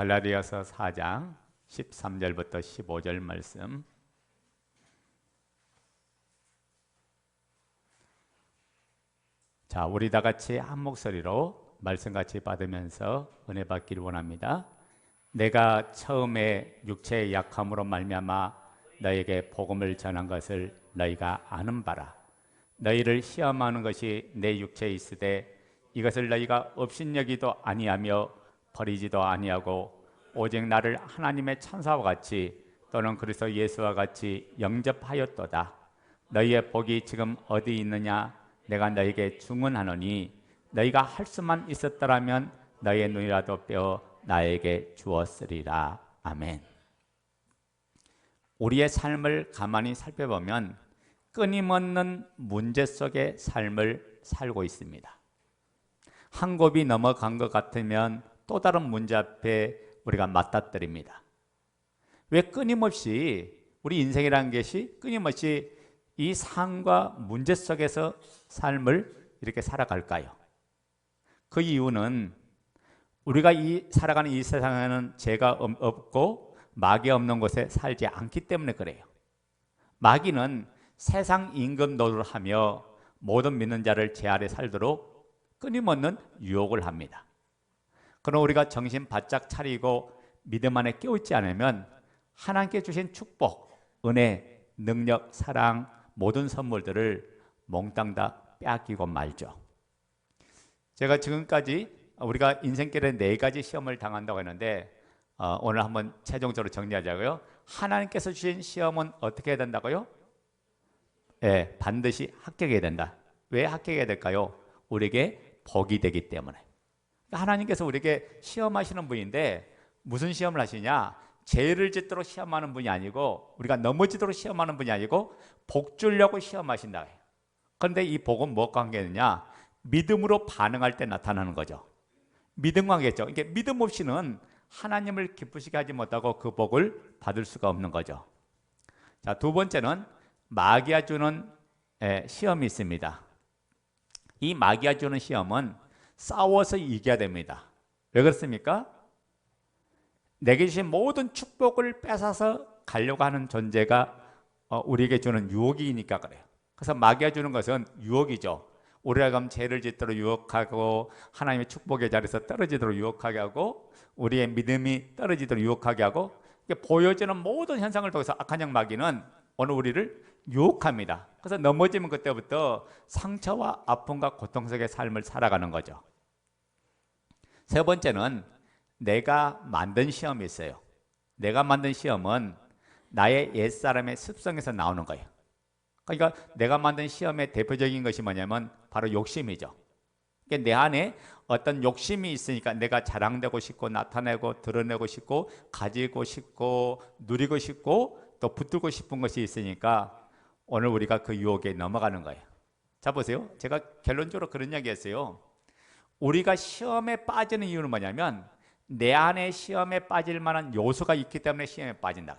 갈라디아서 4장 13절부터 15절 말씀. 자, 우리 다 같이 한 목소리로 말씀 같이 받으면서 은혜 받기를 원합니다. 내가 처음에 육체의 약함으로 말미암아 너에게 복음을 전한 것을 너희가 아는 바라. 너희를 시험하는 것이 내 육체에 있으되 이것을 너희가 업신여기도 아니하며 버리지도 아니하고 오직 나를 하나님의 천사와 같이 또는 그리스도 예수와 같이 영접하였도다. 너희의 복이 지금 어디 있느냐? 내가 너희에게 증언하노니 너희가 할 수만 있었더라면 너희의 눈이라도 빼어 나에게 주었으리라. 아멘. 우리의 삶을 가만히 살펴보면 끊임없는 문제 속의 삶을 살고 있습니다. 한 곱이 넘어간 것 같으면 또 다른 문제 앞에 우리가 맞닥뜨립니다. 왜 끊임없이 우리 인생이라는 것이 끊임없이 이 상과 문제 속에서 삶을 이렇게 살아갈까요? 그 이유는 우리가 이 살아가는 이 세상에는 죄가 없고 마귀 없는 곳에 살지 않기 때문에 그래요. 마귀는 세상 임금 노릇을 하며 모든 믿는 자를 제 아래 살도록 끊임없는 유혹을 합니다. 그럼 우리가 정신 바짝 차리고 믿음 안에 깨어있지 않으면 하나님께 주신 축복, 은혜, 능력, 사랑 모든 선물들을 몽땅 다 빼앗기고 말죠. 제가 지금까지 우리가 인생길에 네 가지 시험을 당한다고 했는데 어, 오늘 한번 최종적으로 정리하자고요. 하나님께서 주신 시험은 어떻게 해야 된다고요? 예, 반드시 합격해야 된다. 왜 합격해야 될까요? 우리에게 복이 되기 때문에. 하나님께서 우리에게 시험하시는 분인데 무슨 시험을 하시냐? 죄를 짓도록 시험하는 분이 아니고 우리가 넘어지도록 시험하는 분이 아니고 복 주려고 시험하신다. 그런데 이 복은 무엇과 관계느냐? 믿음으로 반응할 때 나타나는 거죠. 믿음 관계죠. 이게 믿음 없이는 하나님을 기쁘시게 하지 못하고 그 복을 받을 수가 없는 거죠. 자, 두 번째는 마귀가 주는 시험이 있습니다. 이 마귀가 주는 시험은 싸워서 이겨야 됩니다. 왜 그렇습니까? 내게 주신 모든 축복을 뺏어서 가려고 하는 존재가 어, 우리에게 주는 유혹이니까 그래요. 그래서 마귀가 주는 것은 유혹이죠. 우리가 그럼 죄를 짓도록 유혹하고 하나님의 축복의 자리에서 떨어지도록 유혹하게 하고 우리의 믿음이 떨어지도록 유혹하게 하고 보여지는 모든 현상을 통해서 악한 영 마귀는 오늘 우리를 유혹합니다. 그래서 넘어지면 그때부터 상처와 아픔과 고통 속의 삶을 살아가는 거죠. 세 번째는 내가 만든 시험이 있어요. 내가 만든 시험은 나의 옛사람의 습성에서 나오는 거예요. 그러니까 내가 만든 시험의 대표적인 것이 뭐냐면 바로 욕심이죠. 그러니까 내 안에 어떤 욕심이 있으니까 내가 자랑되고 싶고 나타내고 드러내고 싶고 가지고 싶고 누리고 싶고 또 붙들고 싶은 것이 있으니까 오늘 우리가 그 유혹에 넘어가는 거예요. 자 보세요. 제가 결론적으로 그런 이야기 했어요. 우리가 시험에 빠지는 이유는 뭐냐면 내 안에 시험에 빠질 만한 요소가 있기 때문에 시험에 빠진다.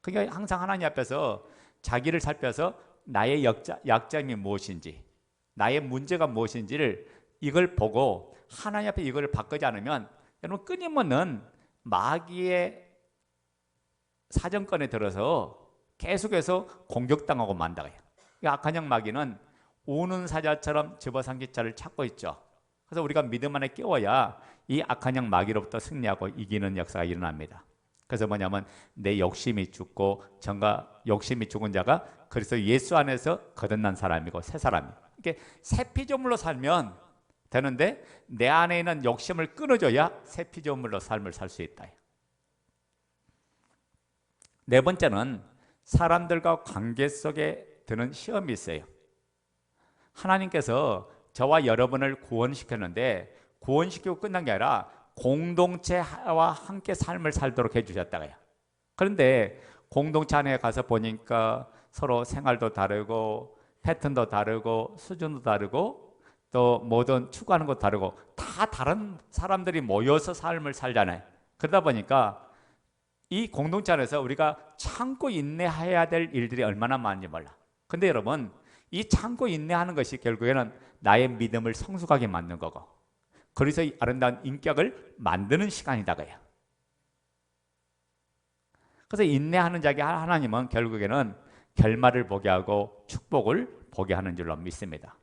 그러니까 항상 하나님 앞에서 자기를 살펴서 나의 약자, 약점이 무엇인지, 나의 문제가 무엇인지를 이걸 보고 하나님 앞에 이걸 바꾸지 않으면 여러분 끊임없는 마귀의 사정권에 들어서 계속해서 공격당하고 만다고요. 악한 영 마귀는 우는 사자처럼 집어삼기자를 찾고 있죠. 그래서 우리가 믿음 안에 깨워야 이 악한 영 마귀로부터 승리하고 이기는 역사가 일어납니다. 그래서 뭐냐면 내 욕심이 죽고 정가 욕심이 죽은 자가 그래서 예수 안에서 거듭난 사람이고 새 사람이. 이게 새 피조물로 살면 되는데 내 안에 있는 욕심을 끊어줘야 새 피조물로 삶을 살 수 있다. 네 번째는 사람들과 관계 속에 드는 시험이 있어요. 하나님께서 저와 여러분을 구원시켰는데 구원시키고 끝난 게 아니라 공동체와 함께 삶을 살도록 해주셨다고요. 그런데 공동체 안에 가서 보니까 서로 생활도 다르고 패턴도 다르고 수준도 다르고 또 모든 추구하는 것도 다르고 다 다른 사람들이 모여서 삶을 살잖아요. 그러다 보니까 이 공동체 안에서 우리가 참고 인내해야 될 일들이 얼마나 많은지 몰라. 근데 여러분, 이 참고 인내하는 것이 결국에는 나의 믿음을 성숙하게 만든 거고 그리스도의 아름다운 인격을 만드는 시간이다가요. 그래서 인내하는 자에게 하나님은 결국에는 결말을 보게 하고 축복을 보게 하는 줄로 믿습니다.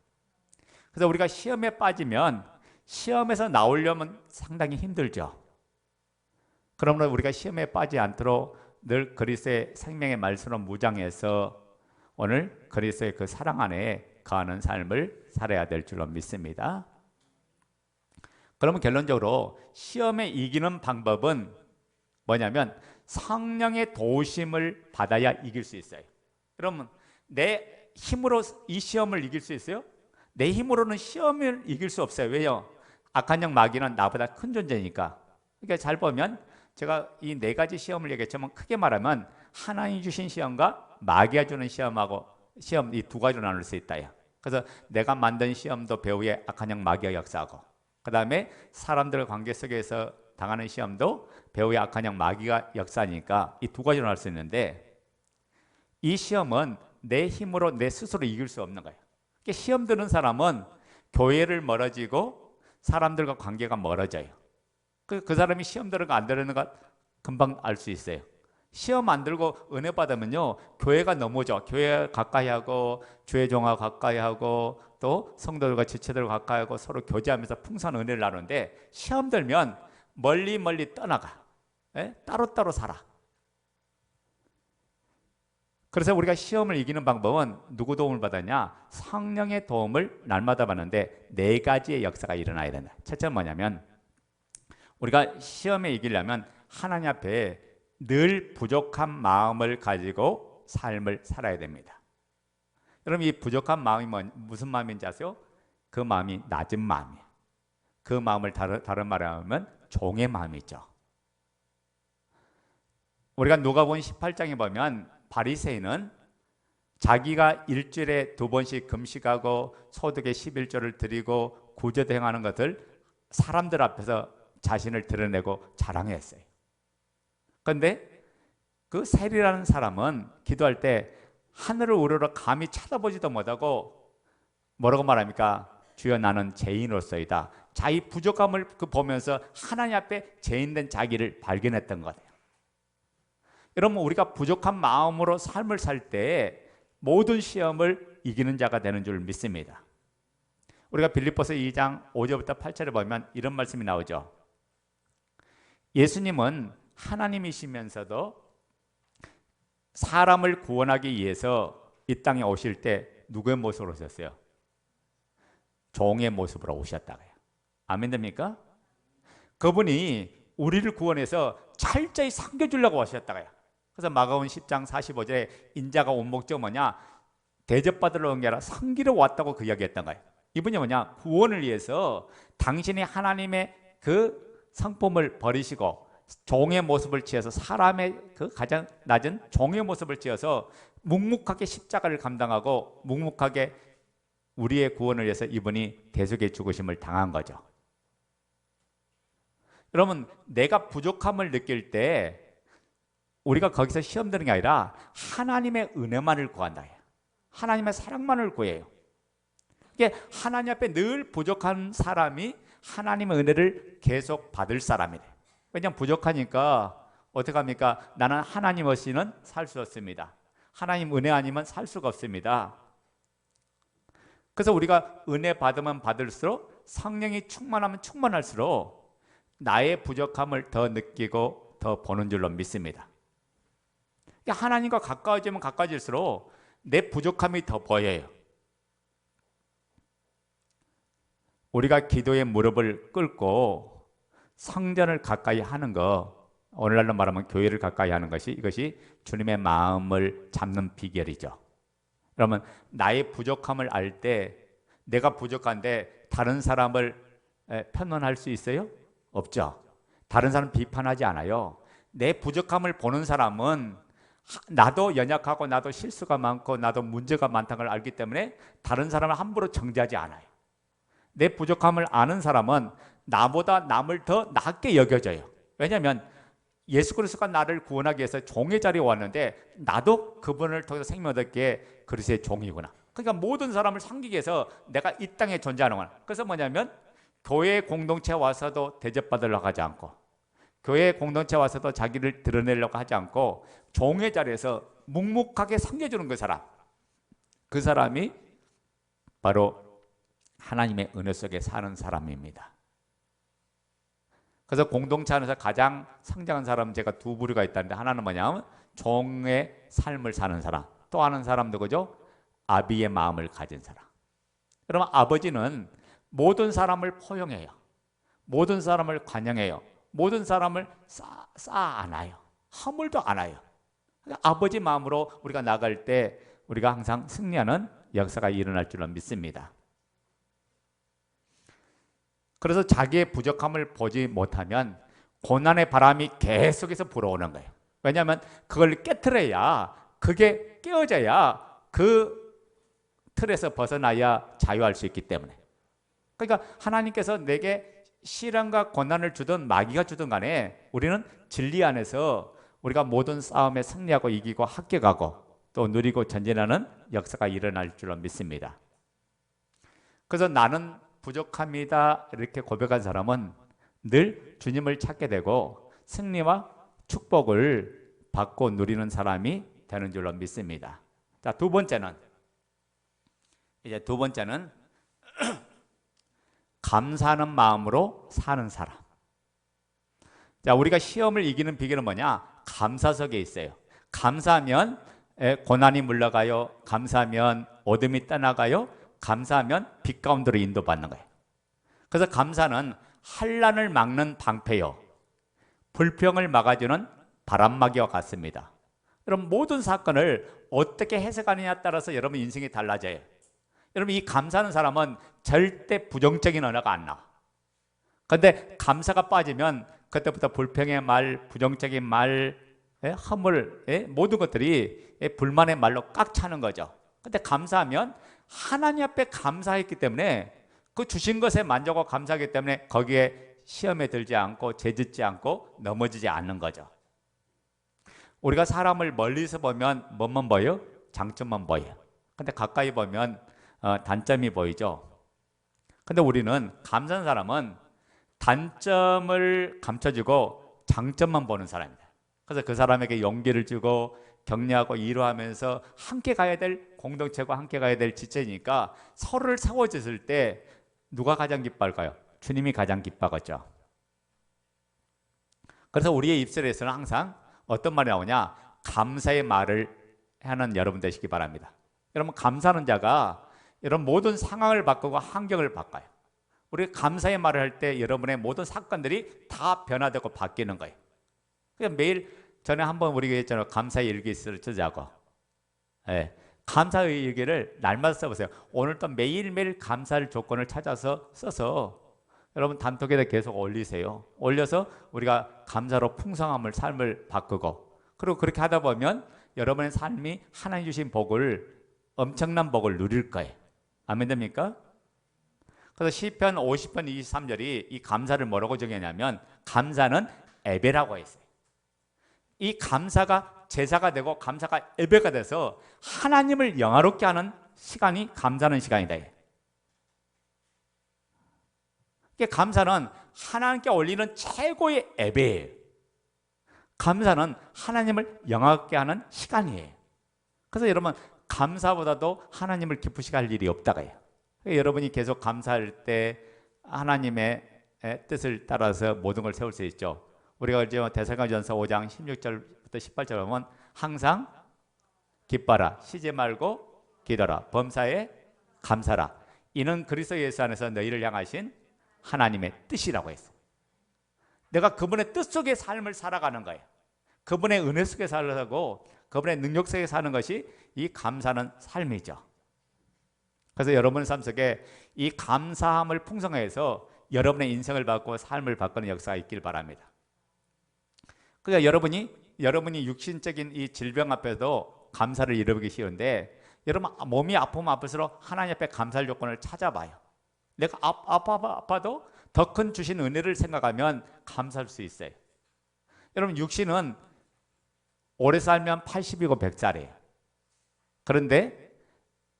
그래서 우리가 시험에 빠지면 시험에서 나오려면 상당히 힘들죠. 그러므로 우리가 시험에 빠지지 않도록 늘 그리스도의 생명의 말씀으로 무장해서 오늘 그리스도의 그 사랑 안에 거하는 삶을 살아야 될 줄로 믿습니다. 그러면 결론적으로 시험에 이기는 방법은 뭐냐면 성령의 도우심을 받아야 이길 수 있어요. 그러면 내 힘으로 이 시험을 이길 수 있어요? 내 힘으로는 시험을 이길 수 없어요. 왜요? 악한 영 마귀는 나보다 큰 존재니까. 그러니까 잘 보면 제가 이 네 가지 시험을 얘기했지만 크게 말하면 하나님 주신 시험과 마귀가 주는 시험하고 시험 이 두 가지로 나눌 수 있다요. 그래서 내가 만든 시험도 배후에 악한 영 마귀가 역사하고 그 다음에 사람들 관계 속에서 당하는 시험도 배후의 악한 영 마귀가 역사니까 이 두 가지로 나눌 수 있는데 이 시험은 내 힘으로 내 스스로 이길 수 없는 거예요. 그러니까 시험 드는 사람은 교회를 멀어지고 사람들과 관계가 멀어져요. 그, 그 사람이 시험 들어가 안 들어는 것 금방 알 수 있어요. 시험 안 들고 은혜 받으면요 교회가 넘어져. 교회 가까이 하고 주의 종과 가까이 하고 또 성도들과 지체들과 가까이 하고 서로 교제하면서 풍성한 은혜를 나누는데 시험 들면 멀리 멀리 떠나가. 예? 따로 따로 살아. 그래서 우리가 시험을 이기는 방법은 누구 도움을 받았냐? 성령의 도움을 날마다 받는데 네 가지의 역사가 일어나야 된다. 첫째는 뭐냐면 우리가 시험에 이기려면 하나님 앞에 늘 부족한 마음을 가지고 삶을 살아야 됩니다. 여러분 이 부족한 마음이 뭐, 무슨 마음인지 아세요? 그 마음이 낮은 마음이에요. 그 마음을 다른, 다른 말로 하면 종의 마음이죠. 우리가 누가복음 18장에 보면 바리새인은 자기가 일주일에 두 번씩 금식하고 소득의 11조를 드리고 구제도 행하는 것을 사람들 앞에서 자신을 드러내고 자랑했어요. 그런데 그 세리라는 사람은 기도할 때 하늘을 우러러 감히 쳐다보지도 못하고 뭐라고 말합니까? 주여 나는 죄인으로서이다. 자기 부족함을 그 보면서 하나님 앞에 죄인된 자기를 발견했던 거예요. 여러분 우리가 부족한 마음으로 삶을 살 때 모든 시험을 이기는 자가 되는 줄 믿습니다. 우리가 빌립보서 2장 5절부터 8절에 보면 이런 말씀이 나오죠. 예수님은 하나님이시면서도 사람을 구원하기 위해서 이 땅에 오실 때 누구의 모습으로 오셨어요? 종의 모습으로 오셨다고요. 아멘 됩니까? 그분이 우리를 구원해서 철저히 섬겨주려고 오셨다고요. 그래서 마가온 10장 45절에 인자가 온 목적 뭐냐? 대접받으러 온 게 아니라 섬기러 왔다고 그 이야기했던 거예요. 이분이 뭐냐? 구원을 위해서 당신이 하나님의 그 성품을 버리시고 종의 모습을 취해서 사람의 그 가장 낮은 종의 모습을 취해서 묵묵하게 십자가를 감당하고 묵묵하게 우리의 구원을 위해서 이분이 대속의 죽으심을 당한 거죠. 여러분, 내가 부족함을 느낄 때 우리가 거기서 시험 드는 게 아니라 하나님의 은혜만을 구한다. 하나님의 사랑만을 구해요. 이게 하나님 앞에 늘 부족한 사람이 하나님의 은혜를 계속 받을 사람이래. 왜냐면 부족하니까 어떻게 합니까? 나는 하나님 없이는 살 수 없습니다. 하나님 은혜 아니면 살 수가 없습니다. 그래서 우리가 은혜 받으면 받을수록 성령이 충만하면 충만할수록 나의 부족함을 더 느끼고 더 보는 줄로 믿습니다. 하나님과 가까워지면 가까워질수록 내 부족함이 더 보여요. 우리가 기도의 무릎을 꿇고 성전을 가까이 하는 거 오늘날로 말하면 교회를 가까이 하는 것이 이것이 주님의 마음을 잡는 비결이죠. 그러면 나의 부족함을 알 때 내가 부족한데 다른 사람을 편언할 수 있어요? 없죠. 다른 사람 비판하지 않아요. 내 부족함을 보는 사람은 나도 연약하고 나도 실수가 많고 나도 문제가 많다는 걸 알기 때문에 다른 사람을 함부로 정죄하지 않아요. 내 부족함을 아는 사람은 나보다 남을 더 낮게 여겨져요. 왜냐하면 예수 그리스도가 나를 구원하기 위해서 종의 자리에 왔는데 나도 그분을 통해서 생명 얻었기에 그리스도의 종이구나. 그러니까 모든 사람을 섬기기 위해서 내가 이 땅에 존재하는 거야. 그래서 뭐냐면 교회 공동체 와서도 대접받으려고 하지 않고 교회 공동체 와서도 자기를 드러내려고 하지 않고 종의 자리에서 묵묵하게 섬겨주는 그 사람 그 사람이 바로 하나님의 은혜 속에 사는 사람입니다. 그래서 공동체 안에서 가장 성장한 사람은 제가 두 부류가 있다는데 하나는 뭐냐면 종의 삶을 사는 사람 또 하는 사람 누구죠? 아비의 마음을 가진 사람. 그러면 아버지는 모든 사람을 포용해요. 모든 사람을 관영해요. 모든 사람을 쌓, 쌓아 안아요. 허물도 안아요. 그러니까 아버지 마음으로 우리가 나갈 때 우리가 항상 승리하는 역사가 일어날 줄로 믿습니다 그래서 자기의 부족함을 보지 못하면 고난의 바람이 계속해서 불어오는 거예요. 왜냐하면 그걸 깨트려야 그게 깨어져야 그 틀에서 벗어나야 자유할 수 있기 때문에. 그러니까 하나님께서 내게 시련과 고난을 주든 마귀가 주든 간에 우리는 진리 안에서 우리가 모든 싸움에 승리하고 이기고 합격하고 또 누리고 전진하는 역사가 일어날 줄로 믿습니다. 그래서 나는 부족합니다. 이렇게 고백한 사람은 늘 주님을 찾게 되고 승리와 축복을 받고 누리는 사람이 되는 줄로 믿습니다. 자, 두 번째는 이제 두 번째는 감사하는 마음으로 사는 사람. 자, 우리가 시험을 이기는 비결은 뭐냐? 감사석에 있어요. 감사하면 고난이 물러가요. 감사하면 어둠이 떠나가요. 감사하면 빛 가운데로 인도받는 거예요. 그래서 감사는 환란을 막는 방패요. 불평을 막아주는 바람막이와 같습니다. 여러분 모든 사건을 어떻게 해석하느냐에 따라서 여러분 인생이 달라져요. 여러분 이 감사하는 사람은 절대 부정적인 언어가 안 나와. 근데 감사가 빠지면 그때부터 불평의 말, 부정적인 말, 예, 허물, 예, 모든 것들이 예, 불만의 말로 꽉 차는 거죠. 근데 감사하면 하나님 앞에 감사했기 때문에 그 주신 것에 만족하고 감사하기 때문에 거기에 시험에 들지 않고 죄짓지 않고 넘어지지 않는 거죠. 우리가 사람을 멀리서 보면 뭐만 보여? 장점만 보여. 근데 가까이 보면 어, 단점이 보이죠. 근데 우리는 감사한 사람은 단점을 감춰주고 장점만 보는 사람입니다. 그래서 그 사람에게 용기를 주고 격려하고 이루하면서 함께 가야 될 공동체가 함께 가야 될 지체니까 서로를 세워졌을 때 누가 가장 기뻐할까요? 주님이 가장 기뻐하겠죠. 그래서 우리의 입술에서는 항상 어떤 말이 나오냐? 감사의 말을 하는 여러분 되시기 바랍니다. 여러분 감사하는 자가 이런 모든 상황을 바꾸고 환경을 바꿔요. 우리 감사의 말을 할 때 여러분의 모든 사건들이 다 변화되고 바뀌는 거예요. 그냥 매일 전에 한번 우리가 했잖아요. 감사의 일기를 쓰자고. 예. 감사의 일기를 날마다 써보세요. 오늘도 매일매일 감사할 조건을 찾아서 써서 여러분 단톡에다 계속 올리세요. 올려서 우리가 감사로 풍성함을 삶을 바꾸고 그리고 그렇게 하다 보면 여러분의 삶이 하나님 주신 복을 엄청난 복을 누릴 거예요. 아멘 됩니까? 그래서 시편 50편 23절이 이 감사를 뭐라고 정했냐면 감사는 에베라고 했어요. 이 감사가 제사가 되고 감사가 예배가 돼서 하나님을 영화롭게 하는 시간이 감사하는 시간이다. 이게 감사는 하나님께 올리는 최고의 예배예요. 감사는 하나님을 영화롭게 하는 시간이에요. 그래서 여러분 감사보다도 하나님을 기쁘시게 할 일이 없다가 요 여러분이 계속 감사할 때 하나님의 뜻을 따라서 모든 걸 세울 수 있죠. 우리가 이제 대사관전서 5장 16절부터 18절 보면 항상 기뻐라 쉬지 말고 기도라 범사에 감사라 이는 그리스도 예수 안에서 너희를 향하신 하나님의 뜻이라고 했어. 내가 그분의 뜻 속의 삶을 살아가는 거예요. 그분의 은혜 속에 살고 그분의 능력 속에 사는 것이 이 감사는 삶이죠. 그래서 여러분의 삶 속에 이 감사함을 풍성해서 여러분의 인생을 바꾸고 삶을 바꾸는 역사가 있길 바랍니다. 그러니까 여러분이 여러분이 육신적인 이 질병 앞에도 감사를 잃어보기 쉬운데 여러분 몸이 아프면 아플수록 하나님 앞에 감사할 조건을 찾아봐요. 내가 아, 아파 아파도 더 큰 주신 은혜를 생각하면 감사할 수 있어요. 여러분 육신은 오래 살면 80이고 100살이에요. 그런데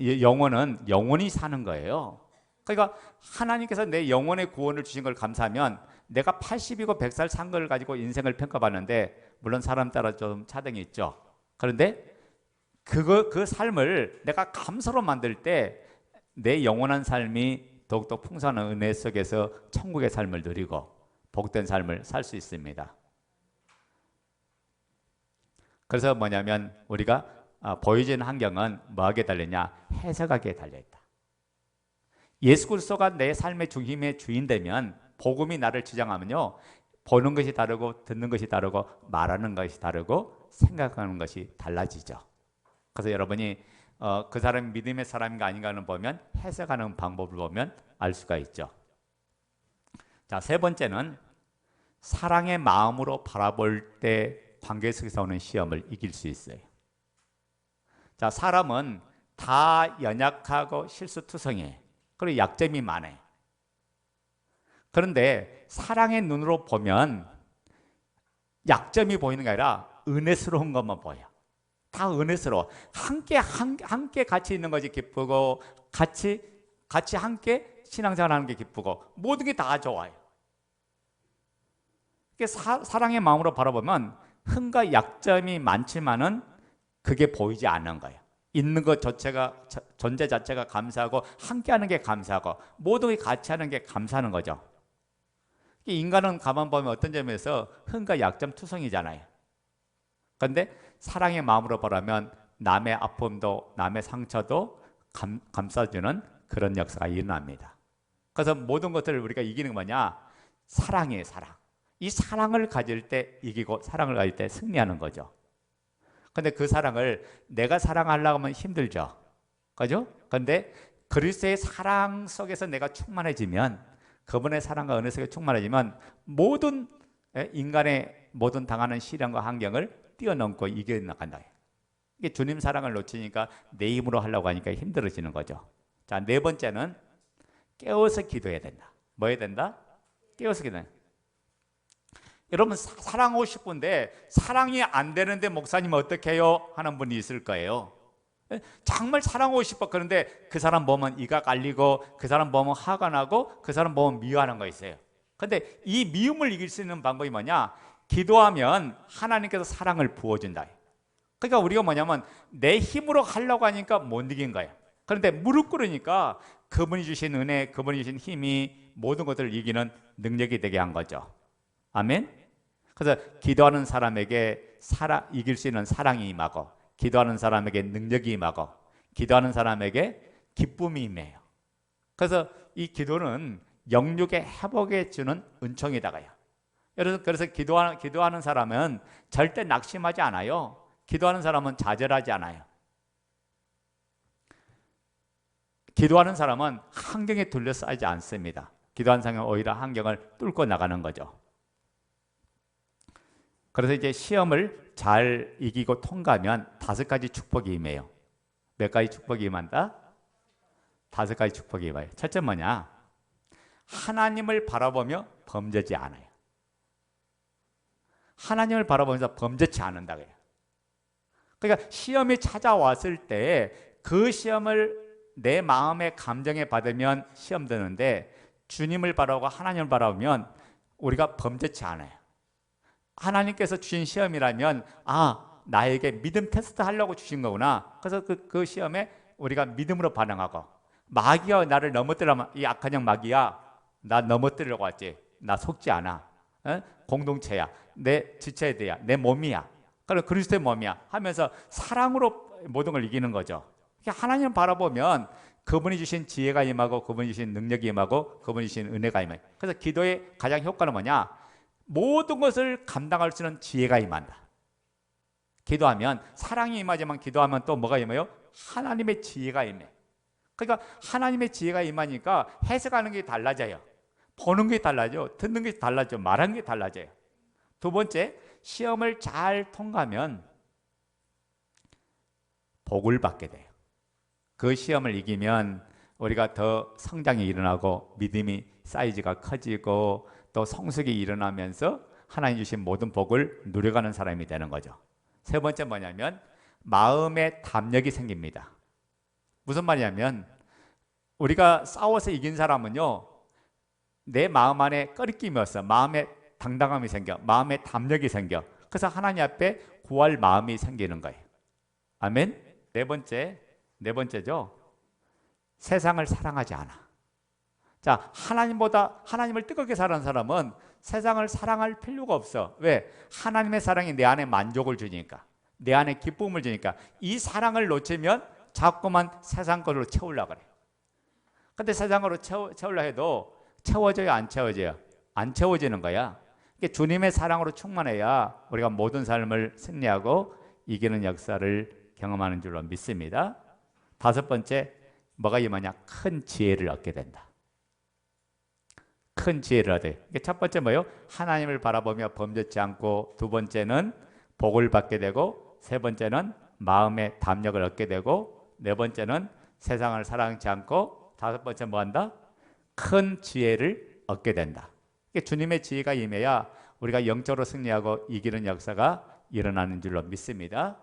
영혼은 영원히 사는 거예요. 그러니까 하나님께서 내 영혼의 구원을 주신 걸 감사하면 내가 80이고 100살 산 걸 가지고 인생을 평가받는데 물론 사람 따라 좀 차등이 있죠. 그런데 그거 그 삶을 내가 감사로 만들 때 내 영원한 삶이 더욱더 풍성한 은혜 속에서 천국의 삶을 누리고 복된 삶을 살 수 있습니다. 그래서 뭐냐면 우리가 아, 보여지는 환경은 뭐하게 달렸냐? 해석하기에 달려있다. 예수 그리스도가 내 삶의 중심의 주인 되면 복음이 나를 주장하면요. 보는 것이 다르고 듣는 것이 다르고 말하는 것이 다르고 생각하는 것이 달라지죠. 그래서 여러분이 어, 그 사람이 믿음의 사람인가 아닌가는 보면 해석하는 방법을 보면 알 수가 있죠. 자, 세 번째는 사랑의 마음으로 바라볼 때 관계 속에서 오는 시험을 이길 수 있어요. 자, 사람은 다 연약하고 실수투성해. 그리고 약점이 많아. 그런데 사랑의 눈으로 보면 약점이 보이는 게 아니라 은혜스러운 것만 보여. 다 은혜스러워. 함께 한, 함께 같이 있는 것이 기쁘고 같이 같이 함께 신앙생활 하는 게 기쁘고 모든 게 다 좋아요. 사, 사랑의 마음으로 바라보면 흥과 약점이 많지만은 그게 보이지 않는 거예요. 있는 것 자체가 존재 자체가 감사하고 함께하는 게 감사하고 모든 게 같이 하는 게 감사하는 거죠. 인간은 가만 보면 어떤 점에서 흥과 약점 투성이잖아요. 그런데 사랑의 마음으로 보라면 남의 아픔도 남의 상처도 감, 감싸주는 그런 역사가 일어납니다. 그래서 모든 것들을 우리가 이기는 뭐냐? 사랑이에요, 사랑. 이 사랑을 가질 때 이기고 사랑을 가질 때 승리하는 거죠. 근데 그 사랑을 내가 사랑하려고 하면 힘들죠. 그죠? 근데 그리스도의 사랑 속에서 내가 충만해지면 그분의 사랑과 은혜 속에 충만해지면 모든 인간의 모든 당하는 시련과 환경을 뛰어넘고 이겨나간다. 이게 주님 사랑을 놓치니까 내 힘으로 하려고 하니까 힘들어지는 거죠. 자, 네 번째는 깨워서 기도해야 된다. 뭐 해야 된다? 깨워서 기도해. 여러분 사, 랑하고 싶은데 사랑이 안 되는데 목사님 어떻게 해요? 하는 분이 있을 거예요. 정말 사랑하고 싶어 그런데 그 사람 보면 이가 깔리고 그 사람 보면 화가 나고 그 사람 보면 미워하는 거 있어요. 근데 이 미움을 이길 수 있는 방법이 뭐냐? 기도하면 하나님께서 사랑을 부어준다. 그러니까 우리가 뭐냐면 내 힘으로 하려고 하니까 못 이긴 거예요. 그런데 무릎 꿇으니까 그분이 주신 은혜, 그분이 주신 힘이 모든 것들을 이기는 능력이 되게 한 거죠. 아멘. 그래서 기도하는 사람에게 살아, 이길 수 있는 사랑이 임하고 기도하는 사람에게 능력이 임하고 기도하는 사람에게 기쁨이 임해요. 그래서 이 기도는 영육의 회복해 주는 은총이다가요. 여러분 그래서 기도하는, 기도하는 사람은 절대 낙심하지 않아요. 기도하는 사람은 좌절하지 않아요. 기도하는 사람은 환경에 둘러싸이지 않습니다. 기도하는 사람은 오히려 환경을 뚫고 나가는 거죠. 그래서 이제 시험을 잘 이기고 통과하면 다섯 가지 축복이 임해요. 몇 가지 축복이 임한다? 다섯 가지 축복이 임해요. 첫째 뭐냐? 하나님을 바라보며 범죄지 않아요. 하나님을 바라보면서 범죄치 않는다 그래요. 그러니까 시험이 찾아왔을 때 그 시험을 내 마음의 감정에 받으면 시험 드는데 주님을 바라보고 하나님을 바라보면 우리가 범죄치 않아요. 하나님께서 주신 시험이라면 아 나에게 믿음 테스트 하려고 주신 거구나. 그래서 그, 그 시험에 우리가 믿음으로 반응하고 마귀가 나를 넘어뜨려면 이 악한 형 마귀야 나 넘어뜨리려고 왔지. 나 속지 않아. 어? 공동체야. 내 지체에 대야. 내 몸이야. 그럼 그리스도의 몸이야. 하면서 사랑으로 모든 걸 이기는 거죠. 하나님 바라보면 그분이 주신 지혜가 임하고 그분이 주신 능력이 임하고 그분이 주신 은혜가 임해. 그래서 기도의 가장 효과는 뭐냐? 모든 것을 감당할 수 있는 지혜가 임한다. 기도하면 사랑이 임하지만 기도하면 또 뭐가 임해요? 하나님의 지혜가 임해. 그러니까 하나님의 지혜가 임하니까 해석하는 게 달라져요. 보는 게 달라져. 듣는 게 달라져. 말하는 게 달라져요. 두 번째, 시험을 잘 통과하면 복을 받게 돼요. 그 시험을 이기면 우리가 더 성장이 일어나고 믿음이 사이즈가 커지고 또 성숙이 일어나면서 하나님 주신 모든 복을 누려가는 사람이 되는 거죠. 세 번째 뭐냐면 마음의 담력이 생깁니다. 무슨 말이냐면 우리가 싸워서 이긴 사람은요, 내 마음 안에 꺼리낌이 없어. 마음에 당당함이 생겨. 마음에 담력이 생겨. 그래서 하나님 앞에 구할 마음이 생기는 거예요. 아멘. 네 번째, 네 번째죠. 세상을 사랑하지 않아. 자, 하나님보다 하나님을 뜨겁게 사랑하는 사람은 세상을 사랑할 필요가 없어. 왜? 하나님의 사랑이 내 안에 만족을 주니까. 내 안에 기쁨을 주니까. 이 사랑을 놓치면 자꾸만 세상 걸로 채우려고 그래. 근데 세상으로 채워, 채우려 해도 채워져요, 안 채워져요? 안 채워지는 거야. 그러니까 주님의 사랑으로 충만해야 우리가 모든 삶을 승리하고 이기는 역사를 경험하는 줄로 믿습니다. 다섯 번째, 뭐가 임하냐? 큰 지혜를 얻게 된다. 큰 지혜를. 그러니까 첫 번째 뭐요? 하나님을 바라보며 범죄치 않고 두 번째는 복을 받게 되고 세 번째는 마음의 담력을 얻게 되고 네 번째는 세상을 사랑치 않고 다섯 번째 뭐 한다? 큰 지혜를 얻게 된다. 주님의 지혜가 임해야 우리가 영적으로 승리하고 이기는 역사가 일어나는 줄로 믿습니다.